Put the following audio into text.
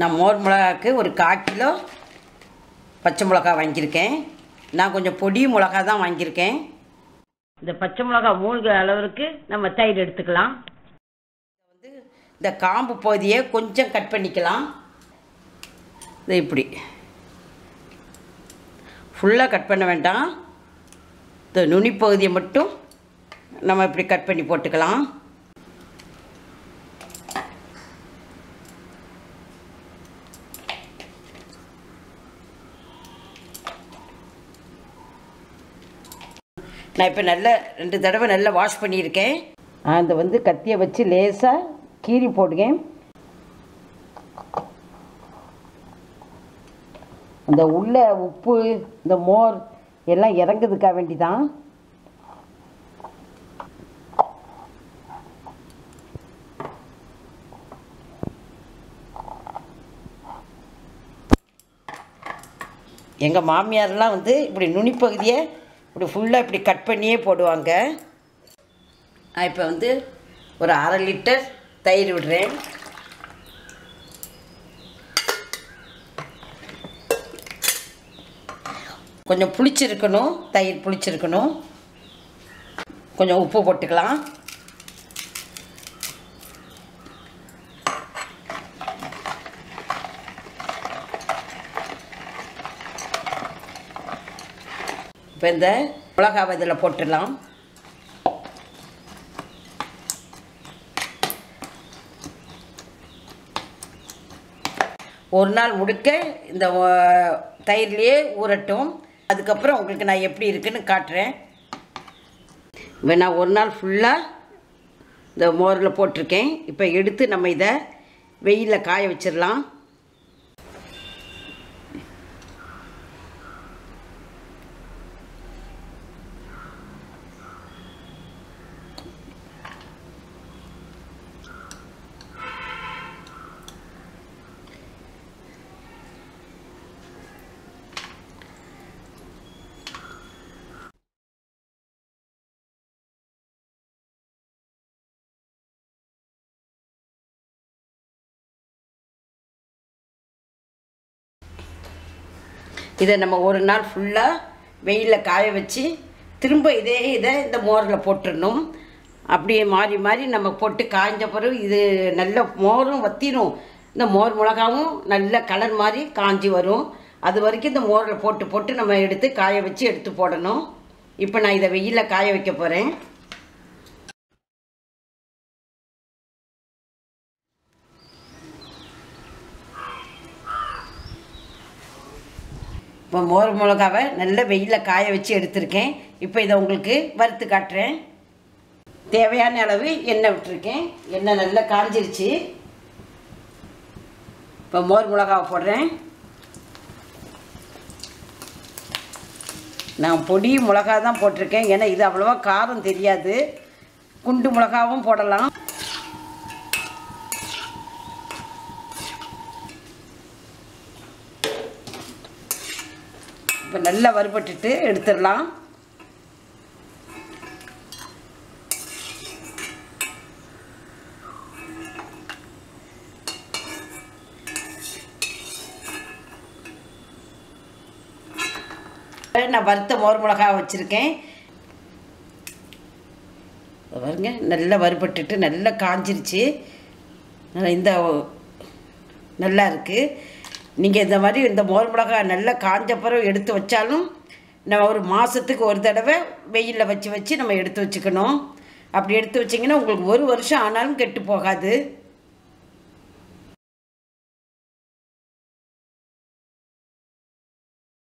நான் மோர் மிளகாக்கு ஒரு கால் கிலோ பச்சை மிளகா வாங்கியிருக்கேன். நான் கொஞ்சம் பொடி மிளகா தான் வாங்கியிருக்கேன். இந்த பச்சை மிளகா மூழ்கிற அளவுக்கு நம்ம தயிர் எடுத்துக்கலாம். வந்து இந்த காம்பு பகுதியை கொஞ்சம் கட் பண்ணிக்கலாம். இது இப்படி. ஃபுல்லாக கட் பண்ண வேண்டாம். இந்த நுனி பகுதியை மட்டும் நம்ம இப்படி கட் பண்ணி போட்டுக்கலாம். நான் இப்போ நல்ல ரெண்டு தடவை நல்லா வாஷ் பண்ணியிருக்கேன். அந்த வந்து கத்தியை வச்சு லேசாக கீறி போடுங்க அந்த உள்ள உப்பு இந்த மோர் எல்லாம் இறங்குதுக்கா வேண்டி தான் எங்கள் மாமியாரெலாம் வந்து இப்படி நுனிப்பகுதியை இப்படி ஃபுல்லாக இப்படி கட் பண்ணியே போடுவாங்க. நான் இப்போ வந்து ஒரு அரை லிட்டர் தயிர் விடுறேன். கொஞ்சம் புளிச்சிருக்கணும் தயிர் புளிச்சிருக்கணும். கொஞ்சம் உப்பு போட்டுக்கலாம். இப்போ இந்த மிளகாவை இதில் போட்டுடலாம். ஒரு நாள் முழுக்க இந்த தயிர்லேயே ஊறட்டும். அதுக்கப்புறம் உங்களுக்கு நான் எப்படி இருக்குன்னு காட்டுறேன். இப்போ நான் ஒரு நாள் ஃபுல்லாக இந்த மோரில் போட்டிருக்கேன். இப்போ எடுத்து நம்ம இதை வெயிலில் காய வச்சிடலாம். இதை நம்ம ஒரு நாள் ஃபுல்லாக வெயிலில் காய வச்சு திரும்ப இதே இதை இந்த மோரில் போட்டுடணும். அப்படியே மாறி மாறி நம்ம போட்டு காய்ஞ்ச பிறகு இது நல்ல மோரும் வத்திரும். இந்த மோர் மிளகாவும் நல்ல கலர் மாதிரி காஞ்சி வரும். அது வரைக்கும் இந்த மோரில் போட்டு போட்டு நம்ம எடுத்து காய வச்சு எடுத்து போடணும். இப்போ நான் இதை வெயிலில் காய வைக்க போகிறேன் இப்போ மோர் மிளகாவை நல்ல வெயிலில் காய வச்சு எடுத்திருக்கேன். இப்போ இதை உங்களுக்கு வறுத்து காட்டுறேன். தேவையான அளவு எண்ணெய் விட்டுருக்கேன். எண்ணெய் நல்லா காஞ்சிருச்சு. இப்போ மோர் மிளகாவை போடுறேன். நான் பொடி மிளகா தான் போட்டிருக்கேன். ஏன்னா இது அவ்வளோவா காரம் தெரியாது. குண்டு மிளகாவும் போடலாம். இப்போ நல்லா வறுபட்டுட்டு எடுத்துடலாம். நான் வறுத்த மோர் மிளகா வச்சுருக்கேன். பாருங்க நல்லா வறுபட்டுட்டு நல்லா காஞ்சிருச்சு. இந்த நல்லா இருக்குது நீங்கள் இந்த மாதிரி இந்த மோர் மிளகாய் நல்லா காஞ்ச பிறகு எடுத்து வச்சாலும் நம்ம ஒரு மாதத்துக்கு ஒரு தடவை வெயிலில் வச்சு வச்சு நம்ம எடுத்து வச்சுக்கணும். அப்படி எடுத்து வச்சிங்கன்னா உங்களுக்கு ஒரு வருஷம் ஆனாலும் கெட்டு போகாது.